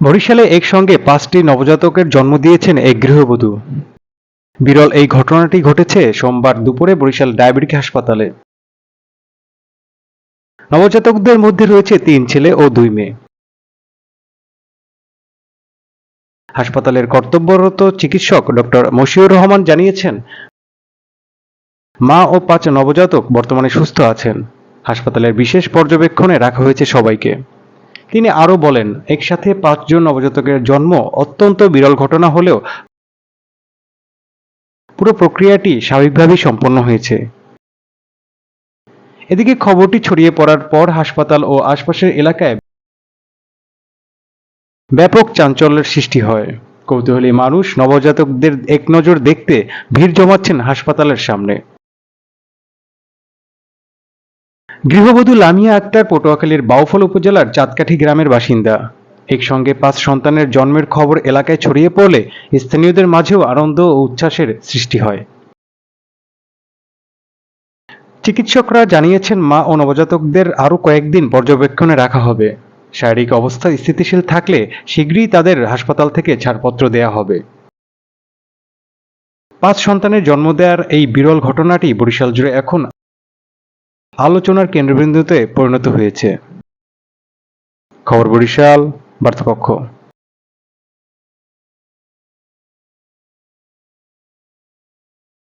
বরিশালে একসঙ্গে পাঁচটি নবজাতকের জন্ম দিয়েছেন এক গৃহবধূ। বিরল এই ঘটনাটি ঘটেছে সোমবার দুপুরে বরিশাল ডায়াবেটিক হাসপাতালে। নবজাতকদের মধ্যে রয়েছে তিন ছেলে ও দুই মেয়ে। হাসপাতালের কর্তব্যরত চিকিৎসক ডক্টর মশিউর রহমান জানিয়েছেন, মা ও পাঁচ নবজাতক বর্তমানে সুস্থ আছেন। হাসপাতালের বিশেষ পর্যবেক্ষণে রাখা হয়েছে সবাইকে। তিনি আরও বলেন, একসাথে পাঁচজন নবজাতকের জন্ম অত্যন্ত বিরল ঘটনা হলেও পুরো প্রক্রিয়াটি স্বাভাবিকভাবেই সম্পন্ন হয়েছে। এদিকে খবরটি ছড়িয়ে পড়ার পর হাসপাতাল ও আশপাশের এলাকায় ব্যাপক চাঞ্চল্যের সৃষ্টি হয়। কৌতূহলী মানুষ নবজাতকদের এক নজর দেখতে ভিড় জমাচ্ছেন হাসপাতালের সামনে। গৃহবধূ লামিয়া আক্তার পটুয়াখালীর বাউফল উপজেলার চাঁদকাঠি গ্রামের বাসিন্দা। একসঙ্গে পাঁচ সন্তানের জন্মের খবর এলাকায় ছড়িয়ে পড়লে স্থানীয়দের মাঝেও আনন্দ ও উচ্ছ্বাসের সৃষ্টি হয়। চিকিৎসকরা জানিয়েছেন, মা ও নবজাতকদের আরও কয়েকদিন পর্যবেক্ষণে রাখা হবে। শারীরিক অবস্থা স্থিতিশীল থাকলে শীঘ্রই তাদের হাসপাতাল থেকে ছাড়পত্র দেয়া হবে। পাঁচ সন্তানের জন্ম দেওয়ার এই বিরল ঘটনাটি বরিশাল জুড়ে এখন আলোচনার কেন্দ্রবিন্দুতে পরিণত হয়েছে। খবর বরিশাল বার্তাকক্ষ।